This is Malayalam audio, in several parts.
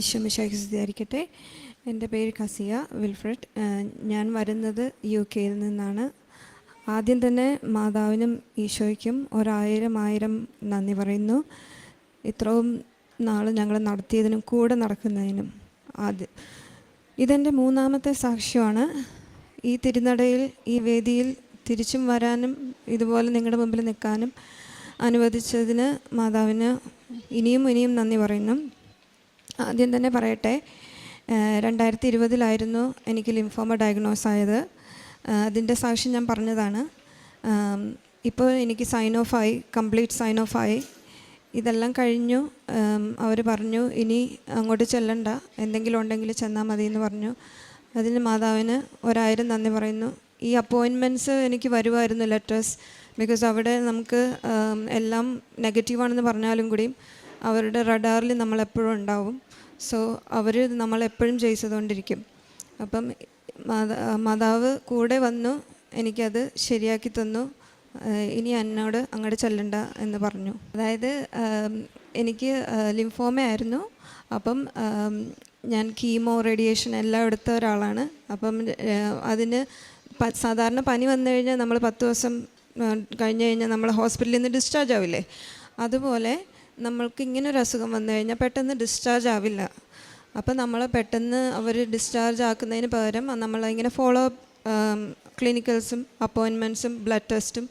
ഈശോമിശാഖി സ്തുതിയായിരിക്കട്ടെ. എന്റെ പേര് കസിയ വിൽഫ്രഡ്. ഞാൻ വരുന്നത് യു കെയിൽ നിന്നാണ്. ആദ്യം തന്നെ മാതാവിനും ഈശോയ്ക്കും ഒരായിരം ആയിരം നന്ദി പറയുന്നു. ഇത്രയും നാൾ ഞങ്ങൾ നടത്തിയതിനും കൂടെ നടക്കുന്നതിനും ആദ്യം ഇതെന്റെ മൂന്നാമത്തെ സാക്ഷ്യമാണ്. ഈ തിരുനടയിൽ ഈ വേദിയിൽ തിരിച്ചും വരാനും ഇതുപോലെ നിങ്ങളുടെ മുമ്പിൽ നിൽക്കാനും അനുവദിച്ചതിന് മാതാവിന് ഇനിയും ഇനിയും നന്ദി പറയുന്നു. ആദ്യം തന്നെ പറയട്ടെ രണ്ടായിരത്തി ഇരുപതിലായിരുന്നു എനിക്ക് ലിംഫോമ ഡയഗ്നോസ് ആയത്. അതിന്റെ സാക്ഷ്യം ഞാൻ പറഞ്ഞതാണ്. ഇപ്പോൾ എനിക്ക് സൈൻ ഓഫ് ആയി കംപ്ലീറ്റ് സൈൻ ഓഫ് ആയി. ഇതെല്ലാം കഴിഞ്ഞു. അവർ പറഞ്ഞു ഇനി അങ്ങോട്ട് ചെല്ലണ്ട. എന്തെങ്കിലും ഉണ്ടെങ്കിൽ ചെന്നാൽ മതി എന്ന് പറഞ്ഞു. അതിന് മാതാവിന് ഒരായിരം നന്ദി പറയുന്നു. ഈ അപ്പോയിൻമെന്റ്സ് എനിക്ക് വരുമായിരുന്നു ലെറ്റേഴ്സ്. ബിക്കോസ് അവിടെ നമുക്ക് എല്ലാം നെഗറ്റീവാണെന്ന് പറഞ്ഞാലും കൂടിയും അവരുടെ റഡാറിൽ നമ്മളെപ്പോഴും ഉണ്ടാവും. സോ അവർ നമ്മളെപ്പോഴും ചെയ്തുകൊണ്ടിരിക്കും അപ്പം മാതാ മാതാവ് കൂടെ വന്നു എനിക്കത് ശരിയാക്കി തന്നു. ഇനി എന്നോട് അങ്ങോട്ട് ചെല്ലണ്ട എന്ന് പറഞ്ഞു. അതായത് എനിക്ക് ലിംഫോമ ആയിരുന്നു. അപ്പം ഞാൻ കീമോ റേഡിയേഷൻ എല്ലാം എടുത്ത ഒരാളാണ്. അപ്പം അതിന് സാധാരണ പനി വന്നു കഴിഞ്ഞാൽ നമ്മൾ പത്ത് ദിവസം കഴിഞ്ഞ് കഴിഞ്ഞാൽ നമ്മൾ ഹോസ്പിറ്റലിൽ നിന്ന് ഡിസ്ചാർജ് ആവില്ലേ? അതുപോലെ നമ്മൾക്ക് ഇങ്ങനെ ഒരു അസുഖം വന്നു കഴിഞ്ഞാൽ പെട്ടെന്ന് ഡിസ്ചാർജ് ആവില്ല. അപ്പോൾ നമ്മൾ പെട്ടെന്ന് അവർ ഡിസ്ചാർജ് ആക്കുന്നതിന് പകരം നമ്മളിങ്ങനെ ഫോളോ അപ്പ് ക്ലിനിക്കൽസും അപ്പോയിൻമെന്റ്സും ബ്ലഡ് ടെസ്റ്റും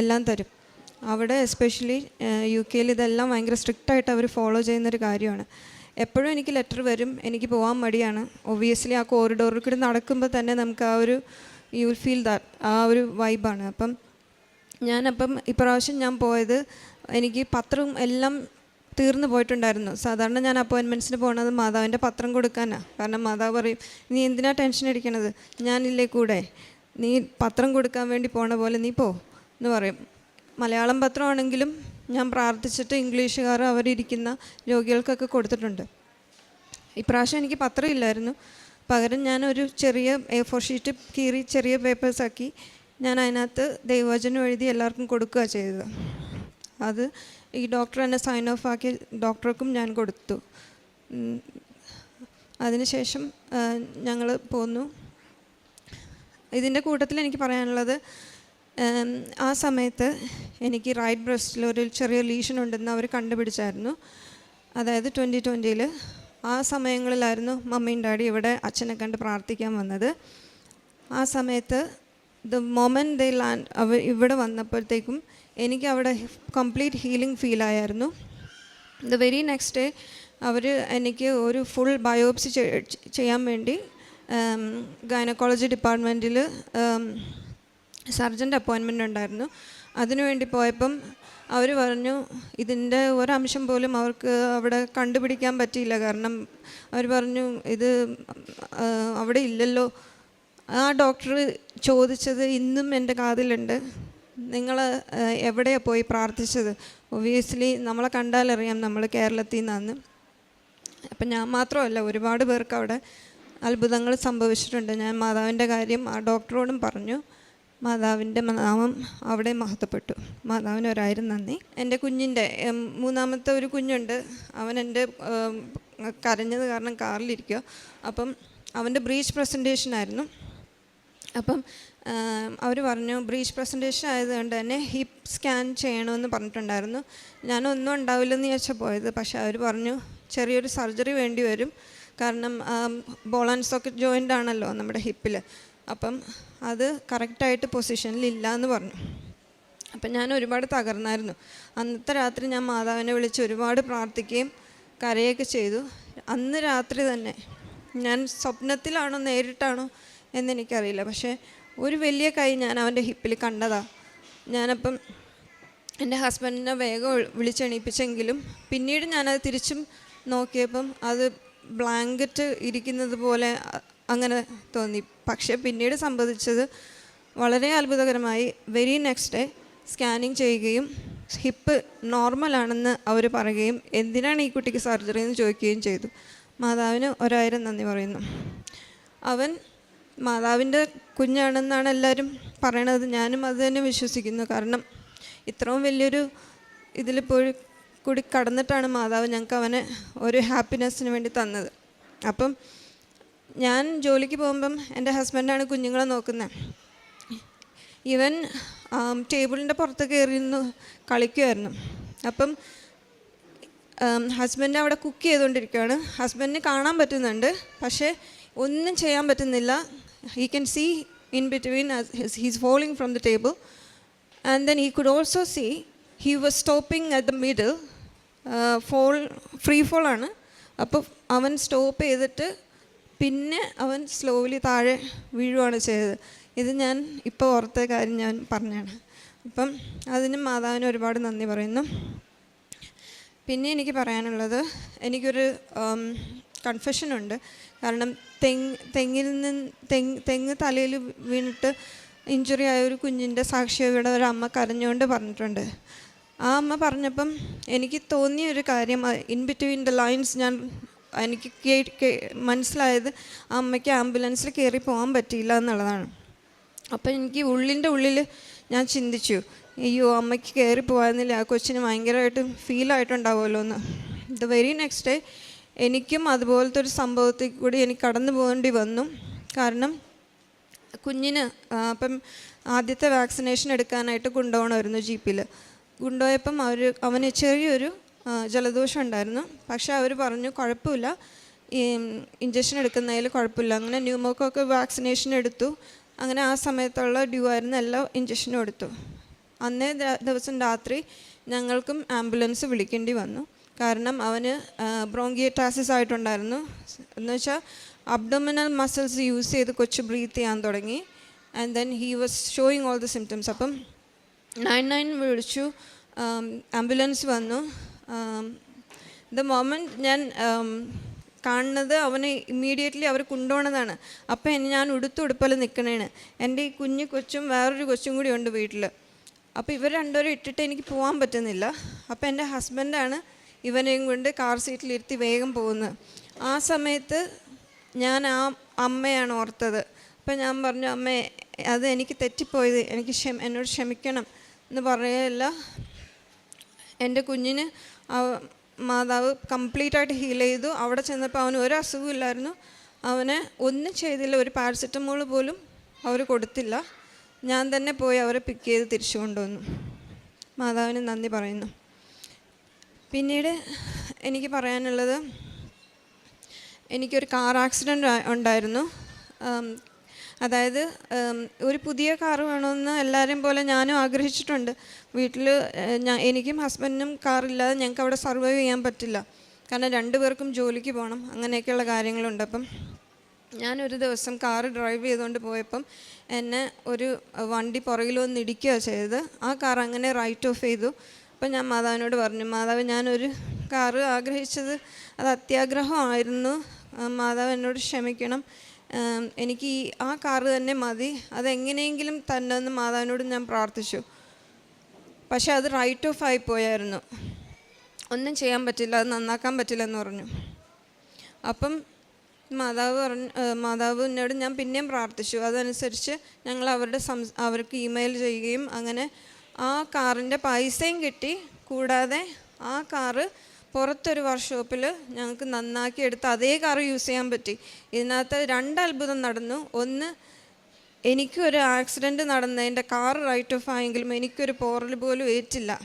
എല്ലാം തരും. അവിടെ എസ്പെഷ്യലി യു കെയിൽ ഇതെല്ലാം ഭയങ്കര സ്ട്രിക്റ്റായിട്ട് അവർ ഫോളോ ചെയ്യുന്നൊരു കാര്യമാണ്. എപ്പോഴും എനിക്ക് ലെറ്റർ വരും എനിക്ക് പോകാൻ മടിയാണ്. ഒബ്വിയസ്ലി ആ കോറിഡോറിൽ കൂടി നടക്കുമ്പോൾ തന്നെ നമുക്ക് ആ ഒരു യു ഫീൽ ദാറ്റ് ആ ഒരു വൈബാണ് അപ്പം ഞാനപ്പം ഇപ്രാവശ്യം ഞാൻ പോയത് എനിക്ക് പത്രം എല്ലാം തീർന്നു പോയിട്ടുണ്ടായിരുന്നു. സാധാരണ ഞാൻ അപ്പോയിൻമെന്റ്സിന് പോകുന്നത് മാതാവിന്റെ പത്രം കൊടുക്കാനാണ് കാരണം മാതാവ് പറയും നീ എന്തിനാ ടെൻഷൻ അടിക്കണത്? ഞാനില്ലേ കൂടെ. നീ പത്രം കൊടുക്കാൻ വേണ്ടി പോണ പോലെ നീ പോ. എന്ന് പറയും. മലയാളം പത്രമാണെങ്കിലും ഞാൻ പ്രാർത്ഥിച്ചിട്ട് ഇംഗ്ലീഷുകാർ അവരിരിക്കുന്ന രോഗികൾക്കൊക്കെ കൊടുത്തിട്ടുണ്ട്. ഇപ്രാവശ്യം എനിക്ക് പത്രമില്ലായിരുന്നു പകരം ഞാനൊരു ചെറിയ എ ഫോർ ഷീറ്റ് കീറി ചെറിയ പേപ്പേഴ്സാക്കി ഞാൻ അതിനകത്ത് ദൈവവചനം എഴുതി എല്ലാവർക്കും കൊടുക്കുക ചെയ്തത്. അത് ഈ ഡോക്ടർ എന്നെ സൈൻ ഓഫ് ആക്കി ഡോക്ടർക്കും ഞാൻ കൊടുത്തു. അതിനുശേഷം ഞങ്ങൾ പോന്നു. ഇതിന്റെ കൂട്ടത്തിൽ എനിക്ക് പറയാനുള്ളത് ആ സമയത്ത് എനിക്ക് റൈറ്റ് ബ്രസ്റ്റിൽ ഒരു ചെറിയ ലീഷൻ ഉണ്ടെന്ന് അവർ കണ്ടുപിടിച്ചായിരുന്നു. അതായത് ട്വന്റി ട്വന്റിയിൽ ആ സമയങ്ങളിലായിരുന്നു മമ്മിയും ഡാഡി ഇവിടെ അച്ഛനെ കണ്ട് പ്രാർത്ഥിക്കാൻ വന്നത്. ആ സമയത്ത് ദ മൊമെന്റ് ദേ ലാൻഡ് അവർ ഇവിടെ വന്നപ്പോഴത്തേക്കും എനിക്ക് അവിടെ കംപ്ലീറ്റ് ഹീലിംഗ് ഫീൽ ആയിരുന്നു. ദ വെരി നെക്സ്റ്റ് ഡേ അവർ എനിക്ക് ഒരു ഫുൾ ബയോപ്സി ചെയ്യാൻ വേണ്ടി ഗൈനക്കോളജി ഡിപ്പാർട്ട്മെന്റിൽ സർജന്റ് അപ്പോയിൻമെന്റ് ഉണ്ടായിരുന്നു. അതിനുവേണ്ടി പോയപ്പം അവർ പറഞ്ഞു ഇതിന്റെ ഒരംശം പോലും അവർക്ക് അവിടെ കണ്ടുപിടിക്കാൻ പറ്റിയില്ല. കാരണം അവർ പറഞ്ഞു ഇത് അവിടെ ഇല്ലല്ലോ. ആ ഡോക്ടർ ചോദിച്ചത് ഇന്നും എന്റെ കാതിലുണ്ട്. നിങ്ങൾ എവിടെയാണ് പോയി പ്രാർത്ഥിച്ചത്? ഒബിയസ്ലി നമ്മളെ കണ്ടാലറിയാം നമ്മൾ കേരളത്തിൽ നിന്നാണ് അപ്പം ഞാൻ മാത്രമല്ല ഒരുപാട് പേർക്ക് അവിടെ അത്ഭുതങ്ങൾ സംഭവിച്ചിട്ടുണ്ട്. ഞാൻ മാതാവിന്റെ കാര്യം ആ ഡോക്ടറോടും പറഞ്ഞു. മാതാവിന്റെ നാമം അവിടെ മഹത്വപ്പെട്ടു. മാതാവിന് ഒരായിരം നന്ദി. എന്റെ കുഞ്ഞിന്റെ മൂന്നാമത്തെ ഒരു കുഞ്ഞുണ്ട്. അവൻ എന്റെ കരഞ്ഞത് കാരണം കാറിലിരിക്കുക. അപ്പം അവന്റെ ബ്രീച്ച് പ്രസന്റേഷൻ ആയിരുന്നു അപ്പം അവർ പറഞ്ഞു ബ്രീച്ച് പ്രസന്റേഷൻ ആയതുകൊണ്ട് തന്നെ ഹിപ്പ് സ്കാൻ ചെയ്യണമെന്ന് പറഞ്ഞിട്ടുണ്ടായിരുന്നു. ഞാനൊന്നും ഉണ്ടാവില്ലെന്ന് ചോദിച്ചാൽ പോയത്. പക്ഷെ അവർ പറഞ്ഞു ചെറിയൊരു സർജറി വേണ്ടി വരും. കാരണം ബോൾ ആൻഡ് സോക്കറ്റ് ജോയിന്റ് ആണല്ലോ നമ്മുടെ ഹിപ്പിൽ അപ്പം അത് കറക്റ്റായിട്ട് പൊസിഷനിൽ ഇല്ല എന്ന് പറഞ്ഞു. അപ്പം ഞാൻ ഒരുപാട് തകർന്നായിരുന്നു. അന്നത്തെ രാത്രി ഞാൻ മാതാവിനെ വിളിച്ച് ഒരുപാട് പ്രാർത്ഥിക്കുകയും കരയൊക്കെ ചെയ്തു. അന്ന് രാത്രി തന്നെ ഞാൻ സ്വപ്നത്തിലാണോ നേരിട്ടാണോ എന്നെനിക്കറിയില്ല. പക്ഷേ ഒരു വലിയ കൈ ഞാൻ അവന്റെ ഹിപ്പിൽ കണ്ടതാ. ഞാനപ്പം എന്റെ ഹസ്ബൻഡിനെ വേഗം വിളി- വിളിച്ചെണീപ്പിച്ചെങ്കിലും പിന്നീട് ഞാനത് തിരിച്ചും നോക്കിയപ്പം അത് ബ്ലാങ്കറ്റ് ഇരിക്കുന്നത് പോലെ അങ്ങനെ തോന്നി. പക്ഷേ പിന്നീട് സംഭവിച്ചത് വളരെ അത്ഭുതകരമായി. വെരി നെക്സ്റ്റ് ഡേ സ്കാനിങ് ചെയ്യുകയും ഹിപ്പ് നോർമലാണെന്ന് അവർ പറയുകയും എന്തിനാണ് ഈ കുട്ടിക്ക് സർജറി എന്ന് ചോദിക്കുകയും ചെയ്തു. മാതാവിന് ഒരായിരം നന്ദി പറയുന്നു. അവൻ മാതാവിന്റെ കുഞ്ഞാണെന്നാണ് എല്ലാവരും പറയണത്. ഞാനും അത് തന്നെ വിശ്വസിക്കുന്നു. കാരണം ഇത്രയും വലിയൊരു ഇതിൽ പോയി കൂടി കടന്നിട്ടാണ് മാതാവ് ഞങ്ങൾക്ക് അവനെ ഒരു ഹാപ്പിനെസ്സിന് വേണ്ടി തന്നത്. അപ്പം ഞാൻ ജോലിക്ക് പോകുമ്പം എന്റെ ഹസ്ബൻഡാണ് കുഞ്ഞുങ്ങളെ നോക്കുന്നത്. ഇവൻ ടേബിളിന്റെ പുറത്ത് കയറിയിരുന്നു കളിക്കുമായിരുന്നു അപ്പം ഹസ്ബൻഡ് അവിടെ കുക്ക് ചെയ്തുകൊണ്ടിരിക്കുകയാണ് ഹസ്ബൻഡിന് കാണാൻ പറ്റുന്നുണ്ട്. പക്ഷേ ഒന്നും ചെയ്യാൻ പറ്റുന്നില്ല. He can see in between he's falling from the table and then he could also see he was stopping at the middle fall free fall ആണ്. അപ്പോൾ അവൻ സ്റ്റോപ്പ് ചെയ്തിട്ട് പിന്നെ അവൻ സ്ലോലി താഴെ വീഴുവാണ് ചെയ്തത്. ഇത് ഞാൻ ഇപ്പോൾ ഓർത്ത കാര്യം ഞാൻ പറഞ്ഞാണ്. അപ്പം അതിന് മാതാവിന് ഒരുപാട് നന്ദി പറയുന്നു. പിന്നെ എനിക്ക് പറയാനുള്ളത് എനിക്കൊരു കൺഫെഷനുണ്ട് കാരണം തെങ്ങ് തെങ്ങിൽ നിന്ന് തെങ്ങ് തെങ്ങ് തലയിൽ വീണിട്ട് ഇഞ്ചുറി ആയ ഒരു കുഞ്ഞിന്റെ സാക്ഷിയുടെ ഒരു അമ്മ കരഞ്ഞുകൊണ്ട് പറഞ്ഞിട്ടുണ്ട്. ആ അമ്മ പറഞ്ഞപ്പം എനിക്ക് തോന്നിയ ഒരു കാര്യം ഇൻ ബിറ്റ്വീൻ ദ ലൈൻസ് ഞാൻ എനിക്ക് മനസ്സിലായത് ആ അമ്മയ്ക്ക് ആംബുലൻസിൽ കയറി പോകാൻ പറ്റിയില്ല എന്നുള്ളതാണ്. അപ്പം എനിക്ക് ഉള്ളിന്റെ ഉള്ളിൽ ഞാൻ ചിന്തിച്ചു അയ്യോ അമ്മയ്ക്ക് കയറി പോകാനില്ല. ആ കൊച്ചിന് ഭയങ്കരമായിട്ട് ഫീലായിട്ടുണ്ടാവുമല്ലോ എന്ന്. ദ വെരി നെക്സ്റ്റ് ഡേ എനിക്കും അതുപോലത്തെ ഒരു സംഭവത്തിൽ കൂടി എനിക്ക് കടന്നു പോകേണ്ടി വന്നു. കാരണം കുഞ്ഞിന് അപ്പം ആദ്യത്തെ വാക്സിനേഷൻ എടുക്കാനായിട്ട് കൊണ്ടുപോകണമായിരുന്നു ജീപ്പിൽ. കൊണ്ടുപോയപ്പം അവർ അവന് ചെറിയൊരു ജലദോഷം ഉണ്ടായിരുന്നു. പക്ഷേ അവർ പറഞ്ഞു കുഴപ്പമില്ല. ഈ ഇഞ്ചക്ഷൻ എടുക്കുന്നതിൽ കുഴപ്പമില്ല. അങ്ങനെ ന്യൂമോക്കൊക്കെ വാക്സിനേഷൻ എടുത്തു. അങ്ങനെ ആ സമയത്തുള്ള ഡ്യൂ ആയിരുന്ന എല്ലാ ഇഞ്ചക്ഷനും എടുത്തു. അന്നേ ദിവസം രാത്രി ഞങ്ങൾക്കും ആംബുലൻസ് വിളിക്കേണ്ടി വന്നു. കാരണം അവന് ബ്രോങ്കിയറ്റാസിസ് ആയിട്ടുണ്ടായിരുന്നു. എന്ന് വെച്ചാൽ അബ്ഡോമിനൽ മസിൽസ് യൂസ് ചെയ്ത് കൊച്ചു ബ്രീത്ത് ചെയ്യാൻ തുടങ്ങി. And then he was showing all the symptoms അപ്പം നയൻ നയൻ വിളിച്ചു. ആംബുലൻസ് വന്നു. ദ മൊമെന്റ് ഞാൻ കാണുന്നത് അവനെ ഇമ്മീഡിയറ്റ്ലി അവർ കൊണ്ടുപോകണതാണ് അപ്പം ഞാൻ ഉടുത്തുടുപ്പൽ നിൽക്കണേണ് എന്റെ ഈ കുഞ്ഞു കൊച്ചും വേറൊരു കൊച്ചും കൂടി ഉണ്ട് വീട്ടിൽ അപ്പോൾ ഇവർ രണ്ടുപേരും ഇട്ടിട്ട് എനിക്ക് പോകാൻ പറ്റുന്നില്ല. അപ്പോൾ എന്റെ ഹസ്ബൻഡാണ് ഇവനെയും കൊണ്ട് കാർ സീറ്റിലിരുത്തി വേഗം പോകുന്നത് ആ സമയത്ത് ഞാൻ ആ അമ്മയാണ് ഓർത്തത്. അപ്പം ഞാൻ പറഞ്ഞു അമ്മേ അത് എനിക്ക് തെറ്റിപ്പോയത്. എനിക്ക് ക്ഷമ എന്നോട് ക്ഷമിക്കണം. എന്ന് പറയുകയല്ല എന്റെ കുഞ്ഞിന് മാതാവ് കംപ്ലീറ്റ് ആയിട്ട് ഹീൽ ചെയ്തു. അവിടെ ചെന്നപ്പോൾ അവന് ഒരു അസുഖം ഇല്ലായിരുന്നു. അവന് ഒന്നും ചെയ്തില്ല. ഒരു പാരസെറ്റമോൾ പോലും അവർ കൊടുത്തില്ല. ഞാൻ തന്നെ പോയി അവരെ പിക്ക് ചെയ്ത് തിരിച്ചു കൊണ്ടുവന്നു. മാതാവിന് നന്ദി പറയുന്നു. പിന്നീട് എനിക്ക് പറയാനുള്ളത് എനിക്കൊരു കാർ ആക്സിഡന്റ് ഉണ്ടായിരുന്നു. അതായത് ഒരു പുതിയ കാർ വേണമെന്ന് എല്ലാവരും പോലെ ഞാനും ആഗ്രഹിച്ചിട്ടുണ്ട്. വീട്ടിൽ ഞാൻ എനിക്കും ഹസ്ബൻഡിനും കാറില്ലാതെ ഞങ്ങൾക്ക് അവിടെ സർവൈവ് ചെയ്യാൻ പറ്റില്ല. കാരണം രണ്ടുപേർക്കും ജോലിക്ക് പോകണം അങ്ങനെയൊക്കെയുള്ള കാര്യങ്ങളുണ്ട്. അപ്പം ഞാനൊരു ദിവസം കാർ ഡ്രൈവ് ചെയ്തുകൊണ്ട് പോയപ്പം എന്നെ ഒരു വണ്ടി പുറകിൽ വന്ന് ഇടിക്കുകയാണ് ചെയ്തത്. ആ കാർ അങ്ങനെ റൈറ്റ് ഓഫ് ചെയ്തു. അപ്പം ഞാൻ മാതാവിനോട് പറഞ്ഞു മാതാവ് ഞാനൊരു കാറ് ആഗ്രഹിച്ചത് അത് അത്യാഗ്രഹമായിരുന്നു. മാതാവ് എന്നോട് ക്ഷമിക്കണം. എനിക്ക് ഈ ആ കാറ് തന്നെ മതി. അതെങ്ങനെയെങ്കിലും തന്നെ എന്ന് മാതാവിനോട് ഞാൻ പ്രാർത്ഥിച്ചു. പക്ഷേ അത് റൈറ്റ് ഓഫ് ആയി പോയായിരുന്നു. ഒന്നും ചെയ്യാൻ പറ്റില്ല അത് നന്നാക്കാൻ പറ്റില്ല എന്ന് പറഞ്ഞു. അപ്പം മാതാവ് പറഞ്ഞു എന്നോട് ഞാൻ പിന്നെയും പ്രാർത്ഥിച്ചു. അതനുസരിച്ച് ഞങ്ങൾ അവരുടെ സംസ് അവർക്ക് ഇമെയിൽ ചെയ്യുകയും അങ്ങനെ ആ കാറിന്റെ പൈസയും കിട്ടി. കൂടാതെ ആ കാറ് പുറത്തൊരു വർക്ക്ഷോപ്പിൽ ഞങ്ങൾക്ക് നന്നാക്കി എടുത്ത് അതേ കാറ് യൂസ് ചെയ്യാൻ പറ്റി. ഇതിനകത്ത് രണ്ട് അത്ഭുതം നടന്നു. ഒന്ന് എനിക്കൊരു ആക്സിഡന്റ് നടന്നതിന്റെ കാർ റൈറ്റ് ഓഫ് ആയെങ്കിലും എനിക്കൊരു പോറൽ പോലും ഏറ്റില്ല.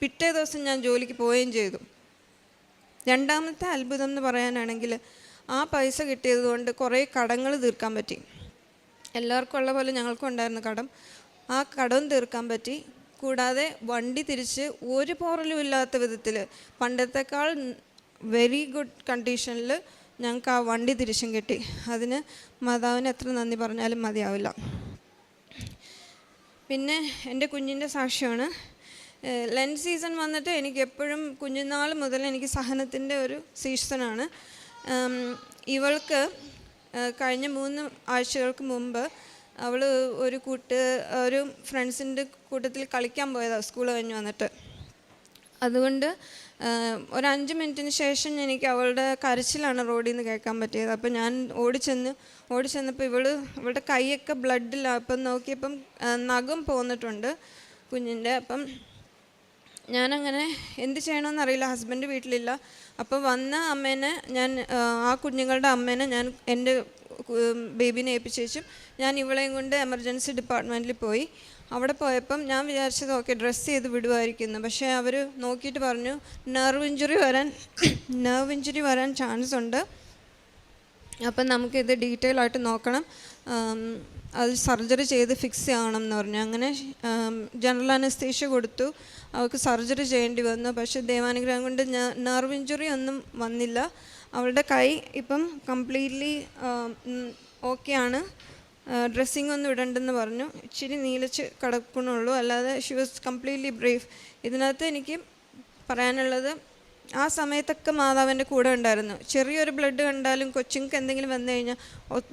പിറ്റേ ദിവസം ഞാൻ ജോലിക്ക് പോവുകയും ചെയ്തു. രണ്ടാമത്തെ അത്ഭുതം എന്ന് പറയാനാണെങ്കിൽ ആ പൈസ കിട്ടിയത് കൊണ്ട് കുറേ കടങ്ങൾ തീർക്കാൻ പറ്റി. എല്ലാവർക്കും ഉള്ള പോലെ ഞങ്ങൾക്കും ഉണ്ടായിരുന്നു കടം. ആ കടവും തീർക്കാൻ പറ്റി. കൂടാതെ വണ്ടി തിരിച്ച് ഒരു പോറലും ഇല്ലാത്ത വിധത്തിൽ പണ്ടത്തെക്കാൾ വെരി ഗുഡ് കണ്ടീഷനിൽ ഞങ്ങൾക്ക് ആ വണ്ടി തിരിച്ചും കിട്ടി. അതിന് മാതാവിന് എത്ര നന്ദി പറഞ്ഞാലും മതിയാവില്ല. പിന്നെ എന്റെ കുഞ്ഞിന്റെ സാക്ഷ്യമാണ്. ലെൻസ് ലെൻ സീസൺ വന്നിട്ട് എനിക്ക് എപ്പോഴും കുഞ്ഞുനാൾ മുതൽ എനിക്ക് സഹനത്തിന്റെ ഒരു സീസണാണ്. ഇവൾക്ക് കഴിഞ്ഞ മൂന്ന് ആഴ്ചകൾക്ക് മുമ്പ് അവൾ ഒരു കൂട്ട് ഒരു ഫ്രണ്ട്സിന്റെ കൂട്ടത്തിൽ കളിക്കാൻ പോയതാണ് സ്കൂൾ കഴിഞ്ഞ് വന്നിട്ട്. അതുകൊണ്ട് ഒരു അഞ്ച് മിനിറ്റിന് ശേഷം എനിക്ക് അവളുടെ കരച്ചിലാണ് റോഡിൽ നിന്ന് കേൾക്കാൻ പറ്റിയത്. അപ്പം ഞാൻ ഓടിച്ചെന്ന് ഓടിച്ചെന്നപ്പോൾ ഇവൾ ഇവളുടെ കൈയൊക്കെ ബ്ലഡില്ല അപ്പം നോക്കിയപ്പം നഖം പോന്നിട്ടുണ്ട് കുഞ്ഞിന്റെ അപ്പം ഞാനങ്ങനെ എന്ത് ചെയ്യണമെന്നറിയില്ല ഹസ്ബൻഡ് വീട്ടിലില്ല. അപ്പോൾ വന്ന അമ്മേനെ ഞാൻ ആ കുഞ്ഞുങ്ങളുടെ അമ്മേനെ ഞാൻ എന്റെ ബേബിനെ ശേഷം ഞാൻ ഇവളെയും കൊണ്ട് എമർജൻസി ഡിപ്പാർട്ട്മെന്റിൽ പോയി. അവിടെ പോയപ്പം ഞാൻ വിചാരിച്ചത് ഓക്കെ ഡ്രസ്സ് ചെയ്ത് വിടുമായിരിക്കുന്നു. പക്ഷേ അവർ നോക്കിയിട്ട് പറഞ്ഞു നെർവ് ഇഞ്ചുറി വരാൻ നെർവ് ഇഞ്ചുറി വരാൻ ചാൻസ് ഉണ്ട്. അപ്പം നമുക്കിത് ഡീറ്റെയിൽ ആയിട്ട് നോക്കണം. അത് സർജറി ചെയ്ത് ഫിക്സ് ചെയ്യണം എന്ന് പറഞ്ഞു. അങ്ങനെ ജനറൽ അനസ്തേഷ്യ കൊടുത്തു. അവൾക്ക് സർജറി ചെയ്യേണ്ടി വന്നു. പക്ഷേ ദൈവാനുഗ്രഹം കൊണ്ട് നെർവ് ഇഞ്ചുറി ഒന്നും വന്നില്ല. അവളുടെ കൈ ഇപ്പം കംപ്ലീറ്റ്ലി ഓക്കെയാണ് ഡ്രസ്സിംഗ് ഒന്നും ഇടണ്ടെന്ന് പറഞ്ഞു. ഇച്ചിരി നീലച്ച് കിടക്കണുള്ളൂ അല്ലാതെ ഷി വാസ് കംപ്ലീറ്റ്ലി ബ്രീഫ് ഇതിനകത്ത് എനിക്ക് പറയാനുള്ളത് ആ സമയത്തൊക്കെ മാതാവിന്റെ കൂടെ ഉണ്ടായിരുന്നു. ചെറിയൊരു ബ്ലഡ് കണ്ടാലും കൊച്ചുങ്ങൾക്ക് എന്തെങ്കിലും വന്നു കഴിഞ്ഞാൽ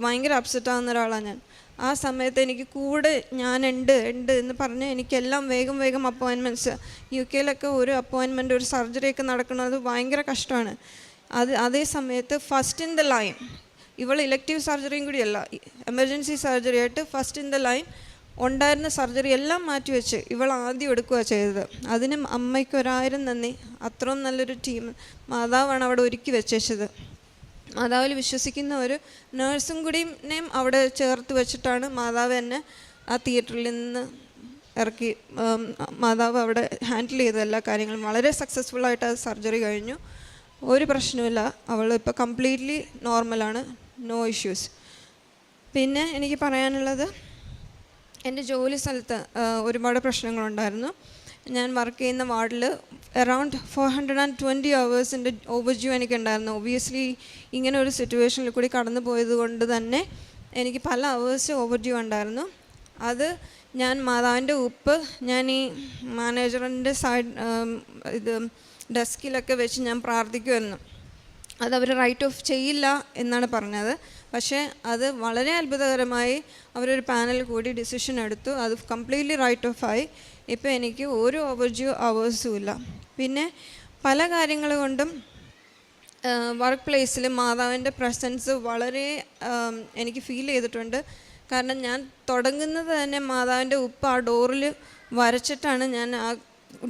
ഭയങ്കര അപ്സെറ്റ് ആവുന്ന ഒരാളാണ് ഞാൻ. ആ സമയത്ത് എനിക്ക് കൂടെ ഞാനുണ്ട് ഉണ്ട് എന്ന് പറഞ്ഞ് എനിക്കെല്ലാം വേഗം വേഗം അപ്പോയിൻമെന്റ്സ്. യു കെയിലൊക്കെ ഒരു അപ്പോയിൻമെന്റ് ഒരു സർജറിയൊക്കെ നടക്കുന്നത് ഭയങ്കര കഷ്ടമാണ്. അത് അതേ സമയത്ത് ഫസ്റ്റ് ഇൻ ദ ലൈൻ ഇവൾ ഇലക്റ്റീവ് സർജറിയും കൂടിയല്ല എമർജൻസി സർജറി ആയിട്ട് ഫസ്റ്റ് ഇൻ ദ ലൈൻ ഉണ്ടായിരുന്ന സർജറി എല്ലാം മാറ്റിവെച്ച് ഇവൾ ആദ്യം എടുക്കുക ചെയ്തത്. അതിനും അമ്മയ്ക്ക് ഒരായിരം നന്ദി. അത്രയും നല്ലൊരു ടീം മാതാവാണ് അവിടെ ഒരുക്കി വെച്ചത് മാതാവിൽ വിശ്വസിക്കുന്ന ഒരു നേഴ്സും കൂടിയും അവിടെ ചേർത്ത് വെച്ചിട്ടാണ് മാതാവ് എന്നെ ആ തിയേറ്ററിൽ നിന്ന് ഇറക്കി മാതാവ് അവിടെ ഹാൻഡിൽ ചെയ്ത എല്ലാ കാര്യങ്ങളും. വളരെ സക്സസ്ഫുൾ ആയിട്ട് ആ സർജറി കഴിഞ്ഞു. ഒരു പ്രശ്നവുമില്ല. അവൾ ഇപ്പോൾ കംപ്ലീറ്റ്ലി നോർമലാണ് നോ ഇഷ്യൂസ് പിന്നെ എനിക്ക് പറയാനുള്ളത് എന്റെ ജോലി സ്ഥലത്ത് ഒരുപാട് പ്രശ്നങ്ങളുണ്ടായിരുന്നു. ഞാൻ വർക്ക് ചെയ്യുന്ന വാർഡിൽ around four hundred and twenty അവേഴ്സിന്റെ overdue എനിക്കുണ്ടായിരുന്നു. ഒബിയസ്ലി ഇങ്ങനെ ഒരു സിറ്റുവേഷനിൽ കൂടി കടന്നു പോയത് കൊണ്ട് തന്നെ എനിക്ക് പല അവേഴ്സ് ഓവർഡ്യൂ ഉണ്ടായിരുന്നു. അത് ഞാൻ മാതാവിന്റെ ഉപ്പ് ഞാൻ ഈ മാനേജറിന്റെ സൈഡ് ഇത് ഡെസ്കിലൊക്കെ വെച്ച് ഞാൻ പ്രാർത്ഥിക്കുമായിരുന്നു. അത് അവർ റൈറ്റ് ഓഫ് ചെയ്യില്ല എന്നാണ് പറഞ്ഞത്. പക്ഷേ അത് വളരെ അത്ഭുതകരമായി അവരൊരു പാനൽ കൂടി ഡിസിഷൻ എടുത്തു. അത് കംപ്ലീറ്റ്ലി റൈറ്റ് ഓഫ് ആയി. ഇപ്പോൾ എനിക്ക് ഒരു ഓവർജ്യൂ അവേഴ്സും ഇല്ല. പിന്നെ പല കാര്യങ്ങൾ കൊണ്ടും വർക്ക് പ്ലേസിൽ മാതാവിന്റെ പ്രസൻസ് വളരെ എനിക്ക് ഫീൽ ചെയ്തിട്ടുണ്ട്. കാരണം ഞാൻ തുടങ്ങുന്നത് തന്നെ മാതാവിന്റെ ഉപ്പ് ആ ഡോറിൽ വരച്ചിട്ടാണ് ഞാൻ ആ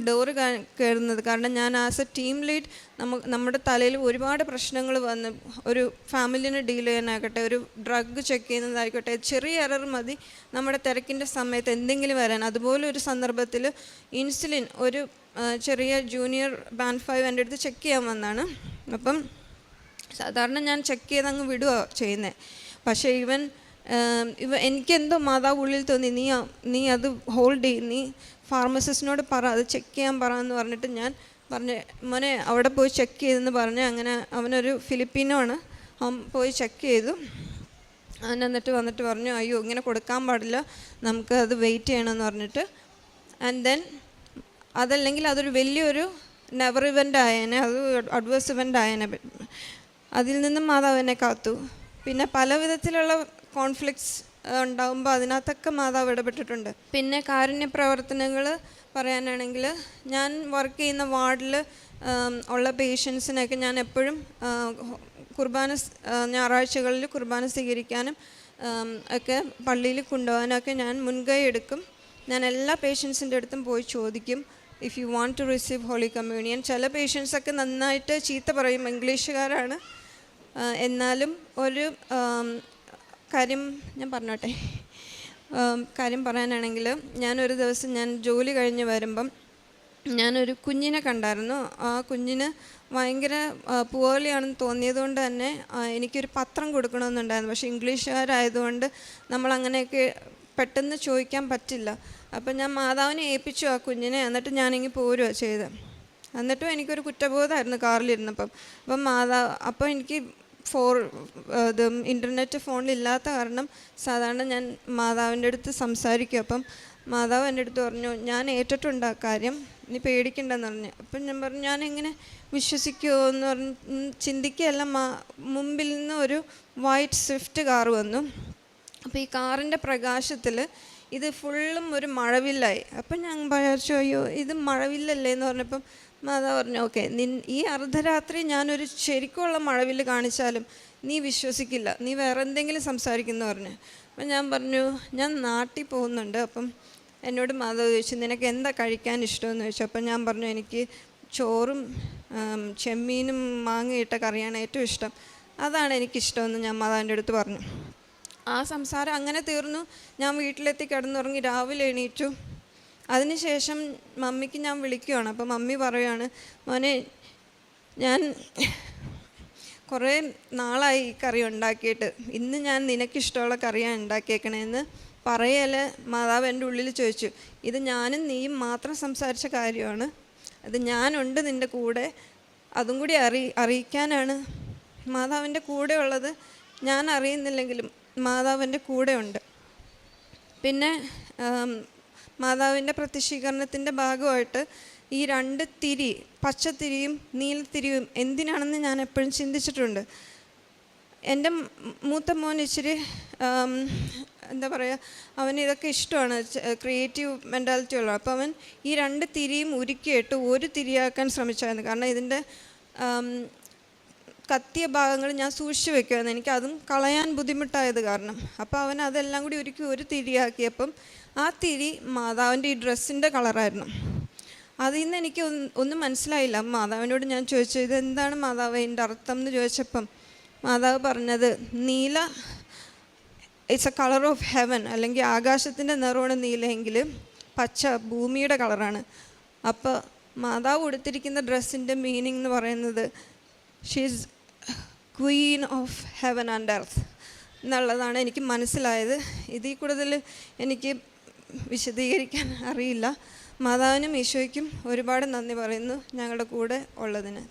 ഡോറ് കയറുന്നത് കാരണം ഞാൻ ആസ് എ ടീം ലീഡ് നമ്മ നമ്മുടെ തലയിൽ ഒരുപാട് പ്രശ്നങ്ങൾ വന്ന് ഒരു ഫാമിലിനെ ഡീൽ ചെയ്യാനാകട്ടെ ഒരു ഡ്രഗ് ചെക്ക് ചെയ്യുന്നതായിക്കോട്ടെ ചെറിയ എറർ മതി നമ്മുടെ തിരക്കിന്റെ സമയത്ത് എന്തെങ്കിലും വരാൻ. അതുപോലെ ഒരു സന്ദർഭത്തിൽ ഇൻസുലിൻ ഒരു ചെറിയ ജൂനിയർ ബാൻഡ് ഫൈവ് എന്റെ അടുത്ത് ചെക്ക് ചെയ്യാൻ വന്നാണ്. അപ്പം സാധാരണ ഞാൻ ചെക്ക് ചെയ്ത് അങ്ങ് വിടുക ചെയ്യുന്നത് പക്ഷേ ഇവൻ ഇവ എനിക്കെന്തോ മാതാവ് ഉള്ളിൽ തോന്നി നീ നീ അത് ഹോൾഡ് ചെയ്യും നീ ഫാർമസിസ്റ്റിനോട് പറ അത് ചെക്ക് ചെയ്യാൻ പറ എന്ന് പറഞ്ഞിട്ട് ഞാൻ പറഞ്ഞ് മോനെ അവിടെ പോയി ചെക്ക് ചെയ്തെന്ന് പറഞ്ഞ് അങ്ങനെ അവനൊരു ഫിലിപ്പീനോ ആണ് അവൻ പോയി ചെക്ക് ചെയ്തു. അവൻ എന്നിട്ട് വന്നിട്ട് പറഞ്ഞു അയ്യോ ഇങ്ങനെ കൊടുക്കാൻ പാടില്ല. നമുക്ക് അത് വെയിറ്റ് ചെയ്യണമെന്ന് പറഞ്ഞിട്ട്. ആൻഡ് ദെൻ അതല്ലെങ്കിൽ അതൊരു വലിയൊരു നെവർ ഇവന്റ് ആയേനെ അത് അഡ്വേഴ്സ് ഇവന്റ് ആയേനെ. അതിൽ നിന്നും മാതാവ് കാത്തു. പിന്നെ പല വിധത്തിലുള്ള കോൺഫ്ലിക്ട്സ് ഉണ്ടാകുമ്പോൾ അതിനകത്തൊക്കെ മാതാവ് ഇടപെട്ടിട്ടുണ്ട്. പിന്നെ കാരുണ്യ പ്രവർത്തനങ്ങൾ പറയാനാണെങ്കിൽ ഞാൻ വർക്ക് ചെയ്യുന്ന വാർഡിൽ ഉള്ള പേഷ്യൻസിനൊക്കെ ഞാൻ എപ്പോഴും കുർബാന ഞായറാഴ്ചകളിൽ കുർബാന സ്വീകരിക്കാനും ഒക്കെ പള്ളിയിൽ കൊണ്ടുപോകാനൊക്കെ ഞാൻ മുൻകൈ എടുക്കും. ഞാൻ എല്ലാ പേഷ്യൻസിന്റെ അടുത്തും പോയി ചോദിക്കും. If you want to receive holy communion ചില പേഷ്യൻസൊക്കെ നന്നായിട്ട് ചീത്ത പറയും. ഇംഗ്ലീഷുകാരാണ്. എന്നാലും ഒരു കാര്യം ഞാൻ പറഞ്ഞോട്ടെ. കാര്യം പറയാനാണെങ്കിൽ ഞാനൊരു ദിവസം ഞാൻ ജോലി കഴിഞ്ഞ് വരുമ്പം ഞാനൊരു കുഞ്ഞിനെ കണ്ടായിരുന്നു. ആ കുഞ്ഞിന് ഭയങ്കര പുവേർലിയാണെന്ന് തോന്നിയത് കൊണ്ട് തന്നെ എനിക്കൊരു പത്രം കൊടുക്കണമെന്നുണ്ടായിരുന്നു. പക്ഷേ ഇംഗ്ലീഷുകാരായതുകൊണ്ട് നമ്മളങ്ങനെയൊക്കെ പെട്ടെന്ന് ചോദിക്കാൻ പറ്റില്ല. അപ്പം ഞാൻ മാതാവിനെ ഏൽപ്പിച്ചു ആ കുഞ്ഞിനെ. എന്നിട്ട് ഞാനിങ്ങി പോരുക ചെയ്ത് എന്നിട്ടും എനിക്കൊരു കുറ്റബോധമായിരുന്നു കാറിലിരുന്നപ്പം. അപ്പം മാതാവ് അപ്പോൾ എനിക്ക് ഫോർ ഇത് ഇന്റർനെറ്റ് ഫോണിലില്ലാത്ത കാരണം സാധാരണ ഞാൻ മാതാവിന്റെ അടുത്ത് സംസാരിക്കും. അപ്പം മാതാവ് എന്റെ അടുത്ത് പറഞ്ഞു ഞാൻ ഏറ്റിട്ടുണ്ട് ആ കാര്യം നീ പേടിക്കണ്ടെന്ന് പറഞ്ഞു. അപ്പം ഞാൻ പറഞ്ഞു ഞാൻ എങ്ങനെ വിശ്വസിക്കുമോ എന്ന് പറഞ്ഞ് ചിന്തിക്കുകയല്ല മാ മുമ്പിൽ നിന്ന് ഒരു വൈറ്റ് സ്വിഫ്റ്റ് കാർ വന്നു. അപ്പോൾ ഈ കാറിന്റെ പ്രകാശത്തിൽ ഇത് ഫുള്ളും ഒരു മഴവില്ലായി. അപ്പം ഞാൻ വിചാരിച്ചു അയ്യോ ഇത് മഴവില്ലല്ലേ? എന്ന് പറഞ്ഞപ്പം മാതാവ് പറഞ്ഞു ഓക്കെ നിൻ ഈ അർദ്ധരാത്രി ഞാനൊരു ശരിക്കുള്ള മഴവിൽ കാണിച്ചാലും നീ വിശ്വസിക്കില്ല നീ വേറെ എന്തെങ്കിലും സംസാരിക്കുന്നു പറഞ്ഞു. അപ്പം ഞാൻ പറഞ്ഞു ഞാൻ നാട്ടിൽ പോകുന്നുണ്ട് അപ്പം എന്നോട് മാധവ് ചോദിച്ചു നിനക്ക് എന്താ കഴിക്കാൻ ഇഷ്ടമെന്ന് ചോദിച്ചു. അപ്പം ഞാൻ പറഞ്ഞു എനിക്ക് ചോറും ചെമ്മീനും മാങ്ങയിട്ട കറിയാണ് ഏറ്റവും ഇഷ്ടം അതാണ് എനിക്കിഷ്ടമെന്ന് ഞാൻ മാതാവിന്റെ അടുത്ത് പറഞ്ഞു. ആ സംസാരം അങ്ങനെ തീർന്നു. ഞാൻ വീട്ടിലെത്തി കിടന്നുറങ്ങി രാവിലെ എണീറ്റു. അതിനുശേഷം മമ്മിക്ക് ഞാൻ വിളിക്കുകയാണ് അപ്പോൾ മമ്മി പറയുകയാണ് മോനെ ഞാൻ കുറേ നാളായി കറി ഉണ്ടാക്കിയിട്ട്. ഇന്ന് ഞാൻ നിനക്കിഷ്ടമുള്ള കറിയാണ് ഉണ്ടാക്കിയേക്കണേന്ന് പറയൽ മാതാവ് എന്റെ ഉള്ളിൽ ചോദിച്ചു. ഇത് ഞാനും നീയും മാത്രം സംസാരിച്ച കാര്യമാണ്. അത് ഞാനുണ്ട് നിന്റെ കൂടെ. അതും കൂടി അറി അറിയിക്കാനാണ്. മാതാവിന്റെ കൂടെ ഉള്ളത് ഞാൻ അറിയുന്നില്ലെങ്കിലും മാതാവിന്റെ കൂടെ ഉണ്ട്. പിന്നെ മാതാവിന്റെ പ്രത്യക്ഷീകരണത്തിന്റെ ഭാഗമായിട്ട് ഈ രണ്ട് തിരി പച്ചത്തിരിയും നീലത്തിരിയും എന്തിനാണെന്ന് ഞാൻ എപ്പോഴും ചിന്തിച്ചിട്ടുണ്ട്. എന്റെ മൂത്ത മോൻ ഇച്ചിരി എന്താ പറയുക അവന് ഇതൊക്കെ ഇഷ്ടമാണ് ക്രിയേറ്റീവ് മെന്റാലിറ്റി ഉള്ള. അപ്പോൾ അവൻ ഈ രണ്ട് തിരിയും ഉരുക്കിയിട്ട് ഒരു തിരിയാക്കാൻ ശ്രമിച്ചായിരുന്നു. കാരണം ഇതിന്റെ കത്തിയ ഭാഗങ്ങൾ ഞാൻ സൂക്ഷിച്ചു വെക്കുമായിരുന്നു. എനിക്ക് അതും കളയാൻ ബുദ്ധിമുട്ടായത് കാരണം. അപ്പോൾ അവൻ അതെല്ലാം കൂടി ഒരുക്കി ഒരു തിരിയാക്കിയപ്പം ആ തിരി മാതാവിന്റെ ഈ ഡ്രസ്സിന്റെ കളറായിരുന്നു. അതിൽ നിന്ന് എനിക്ക് ഒന്നും മനസ്സിലായില്ല. മാതാവിനോട് ഞാൻ ചോദിച്ചു ഇത് എന്താണ് മാതാവ്? എന്റെ അർത്ഥം എന്ന് ചോദിച്ചപ്പം മാതാവ് പറഞ്ഞത് നീല it's a colour of heaven അല്ലെങ്കിൽ ആകാശത്തിന്റെ നിറമാണ് നീലയെങ്കിൽ പച്ച ഭൂമിയുടെ കളറാണ്. അപ്പോൾ മാതാവ് ഉടുത്തിരിക്കുന്ന ഡ്രസ്സിന്റെ മീനിങ് എന്ന് പറയുന്നത് she's queen of heaven and earth എന്നുള്ളതാണ് എനിക്ക് മനസ്സിലായത്. ഇതിൽ കൂടുതൽ എനിക്ക് വിശദീകരിക്കാൻ അറിയില്ല. മാതാവിനും ഈശോയ്ക്കും ഒരുപാട് നന്ദി പറയുന്നു ഞങ്ങളുടെ കൂടെ ഉള്ളതിന്.